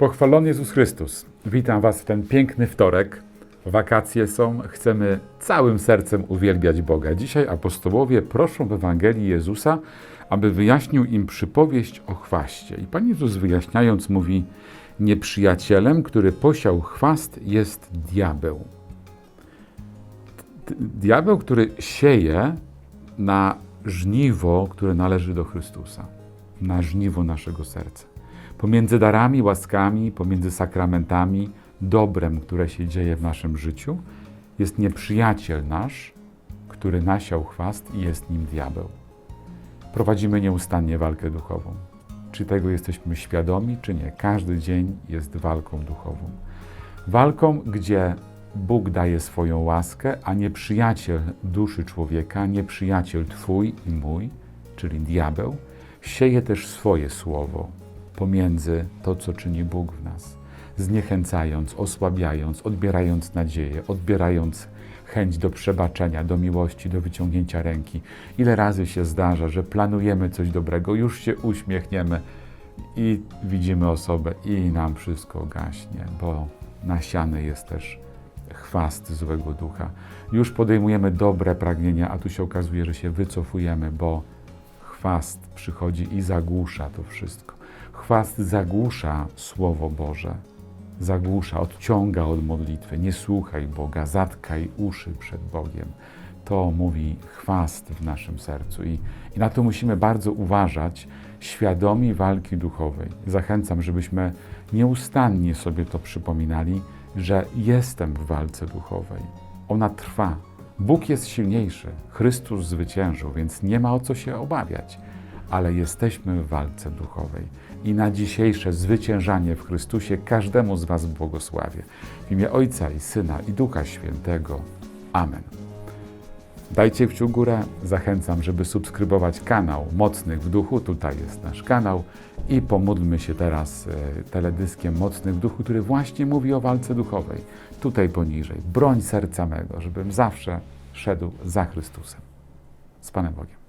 Pochwalony Jezus Chrystus. Witam Was w ten piękny wtorek. Wakacje są, chcemy całym sercem uwielbiać Boga. Dzisiaj apostołowie proszą w Ewangelii Jezusa, aby wyjaśnił im przypowieść o chwaście. I Pan Jezus wyjaśniając mówi, nieprzyjacielem, który posiał chwast jest diabeł. Diabeł, który sieje na żniwo, które należy do Chrystusa, na żniwo naszego serca. Pomiędzy darami, łaskami, pomiędzy sakramentami, dobrem, które się dzieje w naszym życiu, jest nieprzyjaciel nasz, który nasiał chwast i jest nim diabeł. Prowadzimy nieustannie walkę duchową. Czy tego jesteśmy świadomi, czy nie? Każdy dzień jest walką duchową. Walką, gdzie Bóg daje swoją łaskę, a nieprzyjaciel duszy człowieka, nieprzyjaciel Twój i mój, czyli diabeł, sieje też swoje słowo pomiędzy to, co czyni Bóg w nas, zniechęcając, osłabiając, odbierając nadzieję, odbierając chęć do przebaczenia, do miłości, do wyciągnięcia ręki. Ile razy się zdarza, że planujemy coś dobrego, już się uśmiechniemy i widzimy osobę i nam wszystko gaśnie, bo nasiany jest też chwast złego ducha. Już podejmujemy dobre pragnienia, a tu się okazuje, że się wycofujemy, bo chwast przychodzi i zagłusza to wszystko. Chwast zagłusza Słowo Boże, zagłusza, odciąga od modlitwy. Nie słuchaj Boga, zatkaj uszy przed Bogiem. To mówi chwast w naszym sercu i, i na to musimy bardzo uważać, świadomi walki duchowej. Zachęcam, żebyśmy nieustannie sobie to przypominali, że jestem w walce duchowej. Ona trwa. Bóg jest silniejszy, Chrystus zwyciężył, więc nie ma o co się obawiać, ale jesteśmy w walce duchowej. I na dzisiejsze zwyciężanie w Chrystusie każdemu z Was błogosławię. W imię Ojca i Syna i Ducha Świętego. Amen. Dajcie kciuk górę. Zachęcam, żeby subskrybować kanał Mocnych w Duchu. Tutaj jest nasz kanał. I pomódlmy się teraz e, teledyskiem Mocnych w Duchu, który właśnie mówi o walce duchowej. Tutaj poniżej. Broń serca mego, żebym zawsze szedł za Chrystusem. Z Panem Bogiem.